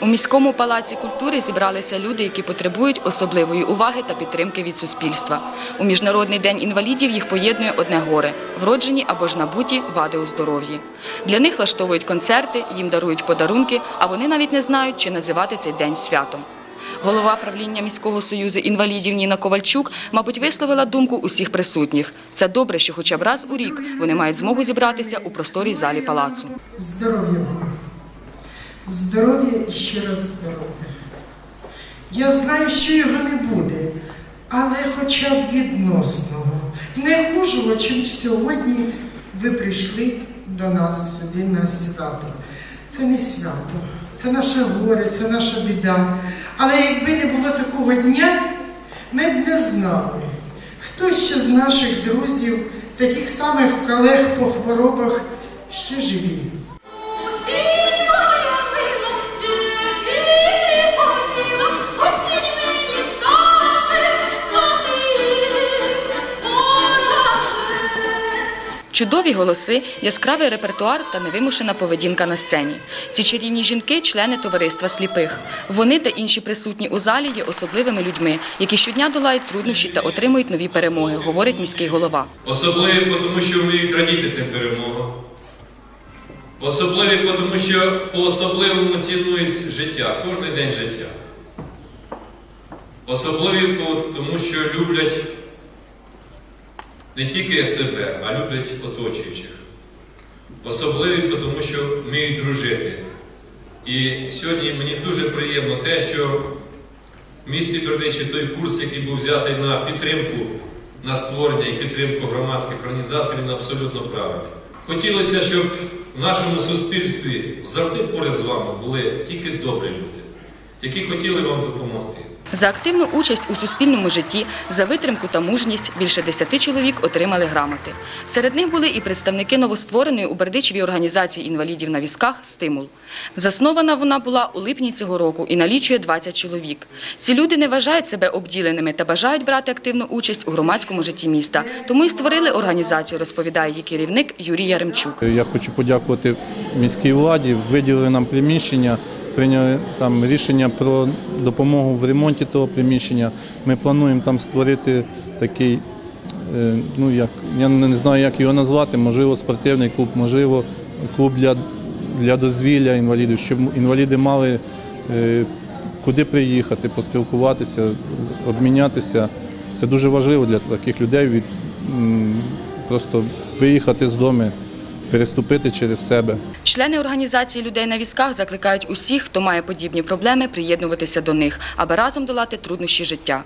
У міському палаці культури зібралися люди, які потребують особливої уваги та підтримки від суспільства. У міжнародний день інвалідів їх поєднує одне горе вроджені або ж набуті вади у здоров'ї. Для них влаштовують концерти, їм дарують подарунки, а вони навіть не знають, чи називати цей день святом. Голова правління міського союзу інвалідів Ніна Ковальчук, мабуть, висловила думку усіх присутніх. Це добре, що хоча б раз у рік вони мають змогу зібратися у просторій залі палацу. Здоров'я. Здоров'я і ще раз здоров'я. Я знаю, що його не буде, але хоча б відносного. Не хужого, чим сьогодні ви прийшли до нас сюди на свято. Це не свято, це наше горе, це наша біда. Але якби не було такого дня, ми б не знали, хто ще з наших друзів, таких самих колег по хворобах, ще живі. Чудові голоси, яскравий репертуар та невимушена поведінка на сцені. Ці чарівні жінки члени товариства сліпих. Вони та інші присутні у залі є особливими людьми, які щодня долають труднощі та отримують нові перемоги, говорить міський голова. Особливі, тому що вміють радіти цим перемогам. Особливі, тому що по-особливому цінують життя, кожен день життя. Особливі, тому що люблять не тільки себе, а люблять оточуючих. Особливі, тому що вміють дружити. І сьогодні мені дуже приємно те, що в місті Бердичі той курс, який був взятий на підтримку, на створення і підтримку громадських організацій, він абсолютно правильний. Хотілося, щоб в нашому суспільстві завжди поряд з вами були тільки добрі люди, які хотіли вам допомогти. За активну участь у суспільному житті, за витримку та мужність більше десяти чоловік отримали грамоти. Серед них були і представники новоствореної у Бердичеві організації інвалідів на візках Стимул. Заснована вона була у липні цього року і налічує 20 чоловік. Ці люди не вважають себе обділеними та бажають брати активну участь у громадському житті міста. Тому і створили організацію, розповідає її керівник Юрій Яремчук. Я хочу подякувати міській владі. Виділили нам приміщення, прийняли там рішення про допомогу в ремонті того приміщення. Ми плануємо там створити такий, е, ну як я не знаю, як його назвати, можливо, спортивний клуб, можливо, клуб для, для дозвілля інвалідів, щоб інваліди мали е, куди приїхати, поспілкуватися, обмінятися. Це дуже важливо для таких людей від просто виїхати з дому, переступити через себе. Члени організації людей на візках закликають усіх, хто має подібні проблеми, приєднуватися до них, аби разом долати труднощі життя.